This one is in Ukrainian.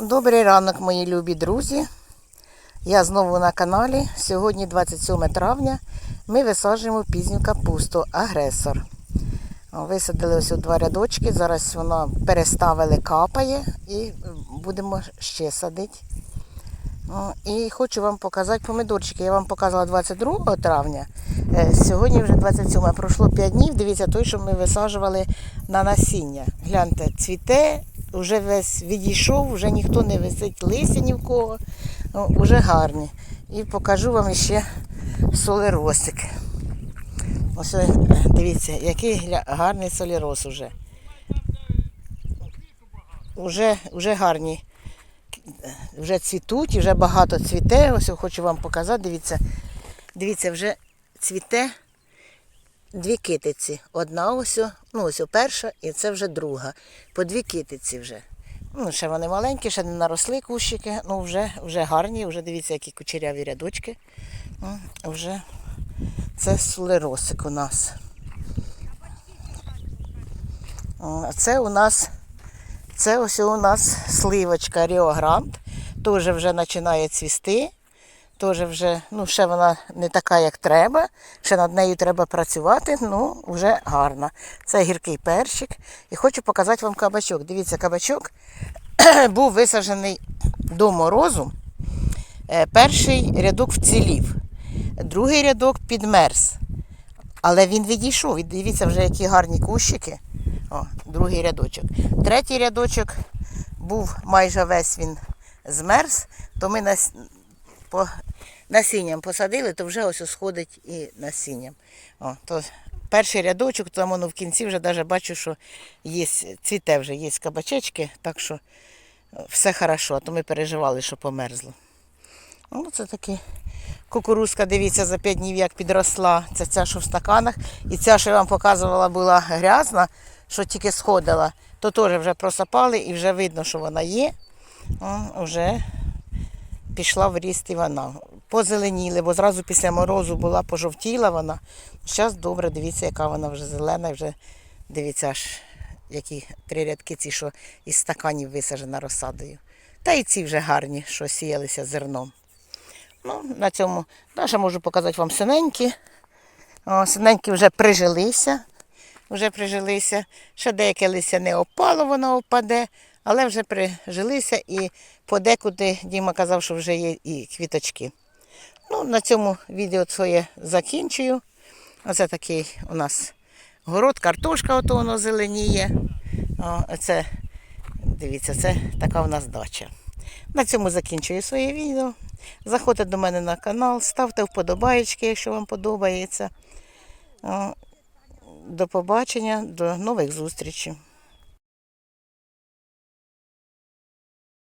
Добрий ранок, мої любі друзі. Я знову на каналі. Сьогодні 27 травня. Ми висаджуємо пізню капусту агресор. Висадили ось у два рядочки. Зараз воно переставили, капає і будемо ще садити. І хочу вам показати помидорчики. Я вам показала 22 травня. Е, Сьогодні вже 27, пройшло 5 днів. Дивіться, той, що ми висаджували на насіння. Гляньте, цвіте, вже весь відійшов, вже ніхто не висить листя ні в кого. О, Уже гарні. І покажу вам ще солеросик. Ось е, дивіться, який гарний солірос уже. Уже, уже гарні вже цвітуть, вже багато цвіте. Ось хочу вам показати. Дивіться, дивіться, вже цвіте дві китиці. Одна ось, ну ось перша, і це вже друга. По дві китиці вже. Ну, ще вони маленькі, ще не наросли кущики, ну вже, вже гарні, вже дивіться, які кучеряві рядочки. Ну, вже це сулеросик у нас. Це у нас це ось у нас сливочка Ріогрант. Теж вже починає цвісти. Теж вже, ну, ще вона не така, як треба. Ще над нею треба працювати, ну, вже гарна. Це гіркий перчик. І хочу показати вам кабачок. Дивіться, кабачок був висаджений до морозу. Е, Перший рядок вцілів, другий рядок підмерз. Але він відійшов. І дивіться вже, які гарні кущики. О, другий рядочок. Третій рядочок був майже весь він змерз, то ми по, насінням посадили, то вже ось сходить і насінням. О, то перший рядочок, там воно в кінці вже навіть бачу, що є, цвіте вже, є кабачечки, так що все хорошо, а то ми переживали, що померзло. Ну, це такі кукурузка, дивіться, за 5 днів як підросла. Це ця, що в стаканах. І ця, що я вам показувала, була грязна, що тільки сходила, то теж вже просапали і вже видно, що вона є. О, вже пішла в ріст і вона. Позеленіли, бо зразу після морозу була пожовтіла вона. Зараз добре, дивіться, яка вона вже зелена, вже дивіться, аж які три рядки ці, що із стаканів висаджена розсадою. Та і ці вже гарні, що сіялися зерном. Ну, на цьому навіть можу показати вам синенькі. О, синенькі вже прижилися. Вже прижилися. Ще деяке листя не опало, воно опаде, але вже прижилися і подекуди Діма казав, що вже є і квіточки. Ну, на цьому відео своє закінчую. Оце такий у нас город, картошка, ото воно зеленіє. О, це, дивіться, це така у нас дача. На цьому закінчую своє відео. Заходьте до мене на канал, ставте вподобаєчки, якщо вам подобається. До побачення, до нових зустрічей.